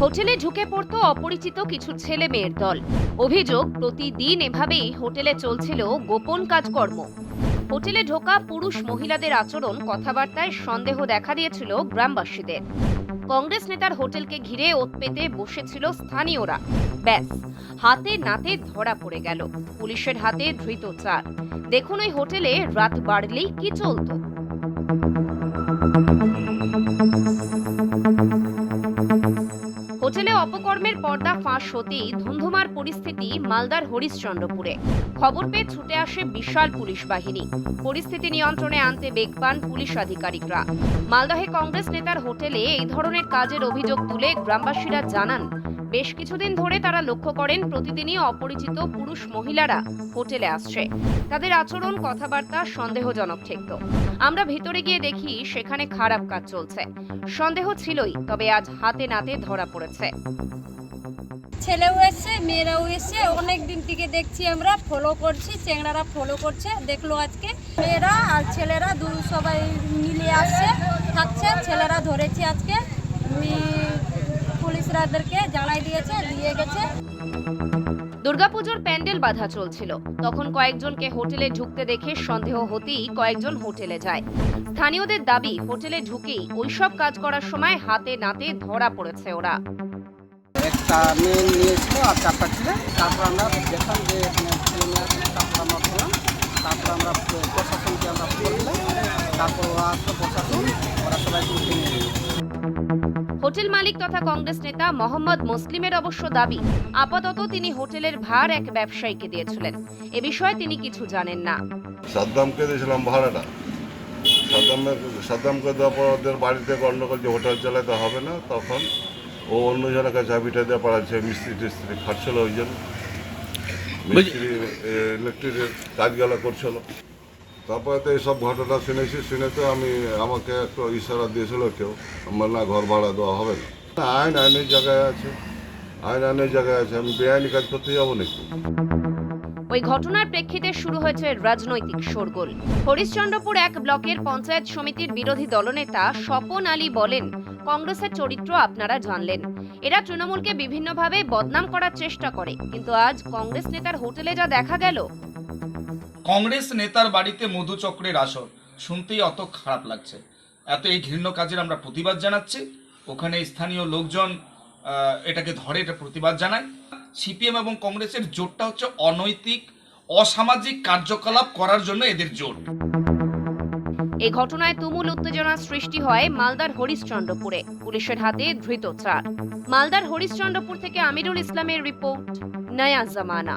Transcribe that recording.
হোটেলে ঢুকে পড়তো অপরিচিত কিছু ছেলে মেয়ের দল। অভিযোগ, প্রতিদিন এভাবেই হোটেলে চলছিল গোপন কাজকর্ম। হোটেলে ঢোকা পুরুষ মহিলাদের আচরণ, কথাবার্তায় সন্দেহ দেখা দিয়েছিল গ্রামবাসীদের। কংগ্রেস নেতার হোটেলকে ঘিরে ওত পেতে বসেছিল স্থানীয়রা। ব্যাস, হাতে নাতে ধরা পড়ে গেল। পুলিশের হাতে ধৃত চার। দেখুন ওই হোটেলে রাত বাড়লেই কি চলতো। অপকর্মের পর্দা ফাঁস হতেই ধুন্ধুমার পরিস্থিতি মালদার হরিশ্চন্দ্রপুরে। খবর পেয়ে ছুটে আসে বিশাল পুলিশ বাহিনী। পরিস্থিতি নিয়ন্ত্রণে আনতে বেগ পান পুলিশ আধিকারিকরা। মালদহে কংগ্রেস নেতার হোটেলে এই ধরনের কাজের অভিযোগ তুলে গ্রামবাসীরা জানান বেশ কিছুদিন ধরে তারা লক্ষ্য করেন প্রতিদিনই অপরিচিত পুরুষ মহিলারা হোটেলে আসছে। তাদের আচরণ, কথাবার্তা সন্দেহজনক ঠেকত। আমরা ভেতরে গিয়ে দেখি সেখানে খারাপ কাজ চলছে। সন্দেহ ছিলই, তবে আজ হাতে নাতে ধরা পড়েছে। ছেলেও এসছে, মেয়েরাও এসছে। অনেক দিন থেকে দেখছি আমরা ফলো করছি চেংড়ারা ফলো করছে। দেখল আজকে মেয়েরা আর ছেলেরা দু সবাই মিলে আসছে, থাকছে। ছেলেরা ধরেছে আজকে। জানাই দিয়েছে দিয়ে গেছে। দুর্গাপুজোর প্যান্ডেল বাধা চলছিল। তখন কয়েকজনকে হোটেলে ঢুকতে দেখে সন্দেহ হতেই কয়েকজন হোটেলে যায়। স্থানীয়দের দাবি হোটেলে ঢুকেই ওইসব কাজ করার সময় হাতে নাতে ধরা পড়েছে ওরা। একটা মেয়ে নিয়েছিল আর চারটা ছিল। তারপর আমরা দেখলাম যে ছেলে আছে তারপর আমরা করলাম তারপর আমরা প্রশাসনকে আমরা বললাম তারপর ওরা আসলো প্রশাসন ওরা সবাইকে উঠে নিয়ে গেল হোটেল মালিক তথা কংগ্রেস নেতা মোহাম্মদ মুসলিমের অবশ্য দাবি আপাতত তিনি হোটেলের ভার এক ব্যবসায়ীকে দিয়েছিলেন। এ বিষয়ে তিনি কিছু জানেন না। সাদ্দামকে দিয়েছিলাম ভাড়াটা। সাদ্দামে সাদ্দামকে দেওয়ার পর ওদের বাড়িতে গণ্ডগোল যে হোটেল চালাতে হবে না তখন ও অন্যজনের কাছে চাবিটা দিয়ে পাঠাচ্ছে মিস্ত্রি টিস্ত্রি খাটছিল ওই জন্য। মিস্ত্রি ইলেকট্রিকের কাজগুলো করছিল। তারপরে তো এইসব ঘটনা শুনেছি, শুনে তো আমি, আমাকে একটু ইশারা দিয়েছিল কেউ। আমার না ঘর ভাড়া দেওয়া হবে না। আইন, আইনের জায়গায় আছে। আইন, আইনের জায়গায় আছে। আমি বেআইনি কাজ করতে যাব নাকি? ওই ঘটনার প্রেক্ষিতে শুরু হয়েছে রাজনৈতিক শোরগোল। হরিশ্চন্দ্রপুর এক ব্লকের পঞ্চায়েত সমিতির বিরোধী দলনেতা স্বপন আলী বলেন, কংগ্রেসের চরিত্র আপনারা জানলেন। এরা তৃণমূলকে বিভিন্নভাবে বদনাম করার চেষ্টা করে, কিন্তু আজ কংগ্রেস নেতার হোটেলে যা দেখা গেল কংগ্রেস নেতার বাড়িতে মধুচক্রের আসর। শুনতেই অত খারাপ লাগছে। এত এই ঘৃণ্য কাজের আমরা প্রতিবাদ জানাচ্ছি। ওখানে স্থানীয় লোকজন এটাকে ধরে, এটা প্রতিবাদ জানায়। সিপিএম এবং কংগ্রেসের জোটটা হচ্ছে অনৈতিক, অসামাজিক কার্যকলাপ করার জন্য এদের জোট। এই ঘটনায় তুমুল উত্তেজনার সৃষ্টি হয় মালদার হরিশ্চন্দ্রপুরে। পুলিশের হাতে ধৃত চার মালদার হরিশ্চন্দ্রপুর থেকে আমিরুল ইসলামের রিপোর্ট, নয়া জামানা।